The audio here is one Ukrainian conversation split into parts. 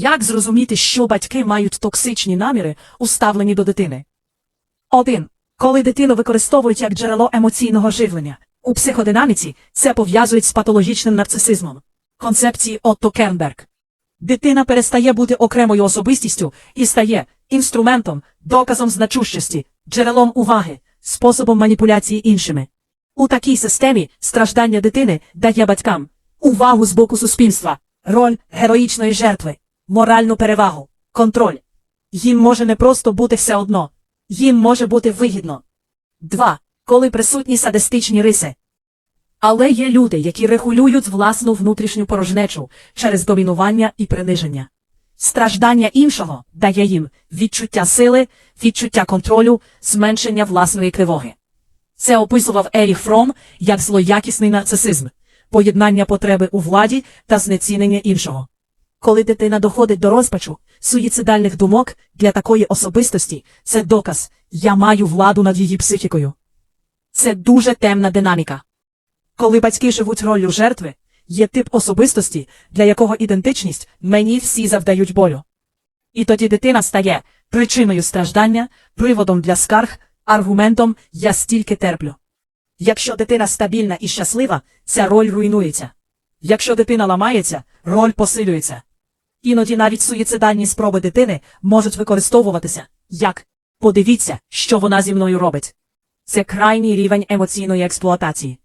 Як зрозуміти, що батьки мають токсичні наміри, уставлені до дитини? 1. Коли дитину використовують як джерело емоційного живлення. У психодинаміці це пов'язують з патологічним нарцисизмом. Концепції Отто Кенберг. Дитина перестає бути окремою особистістю і стає інструментом, доказом значущості, джерелом уваги, способом маніпуляції іншими. У такій системі страждання дитини дає батькам увагу з боку суспільства, роль героїчної жертви, моральну перевагу, контроль. Їм може не просто бути все одно, їм може бути вигідно. 2. Коли присутні садистичні риси. Але є люди, які регулюють власну внутрішню порожнечу через домінування і приниження. Страждання іншого дає їм відчуття сили, відчуття контролю, зменшення власної тривоги. Це описував Еріх Фром як злоякісний нарцисизм, поєднання потреби у владі та знецінення іншого. Коли дитина доходить до розпачу, суїцидальних думок для такої особистості це доказ я маю владу над її психікою. Це дуже темна динаміка. Коли батьки живуть роллю жертви, є тип особистості, для якого ідентичність мені всі завдають болю. І тоді дитина стає причиною страждання, приводом для скарг, аргументом я стільки терплю. Якщо дитина стабільна і щаслива, ця роль руйнується. Якщо дитина ламається, роль посилюється. Іноді навіть суїцидальні спроби дитини можуть використовуватися як подивіться, що вона зі мною робить. Це крайній рівень емоційної експлуатації.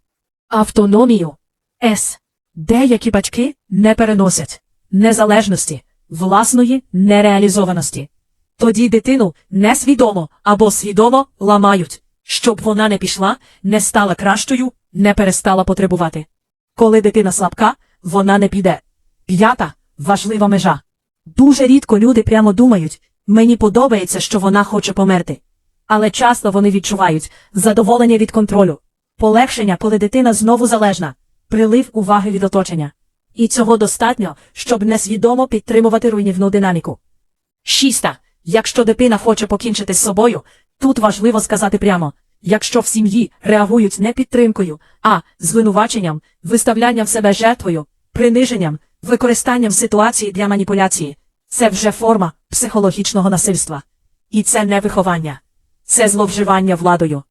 Автономію С. Деякі батьки не переносять незалежності, власної нереалізованості. Тоді дитину несвідомо або свідомо ламають, щоб вона не пішла, не стала кращою, не перестала потребувати. Коли дитина слабка, вона не піде. П'ята важлива межа. Дуже рідко люди прямо думають, мені подобається, що вона хоче померти. Але часто вони відчувають задоволення від контролю, полегшення, коли дитина знову залежна, прилив уваги від оточення. І цього достатньо, щоб несвідомо підтримувати руйнівну динаміку. Шіста. Якщо дитина хоче покінчити з собою, тут важливо сказати прямо, якщо в сім'ї реагують не підтримкою, а звинуваченням, виставлянням себе жертвою, приниженням, використанням ситуації для маніпуляції, це вже форма психологічного насильства. І це не виховання, це зловживання владою.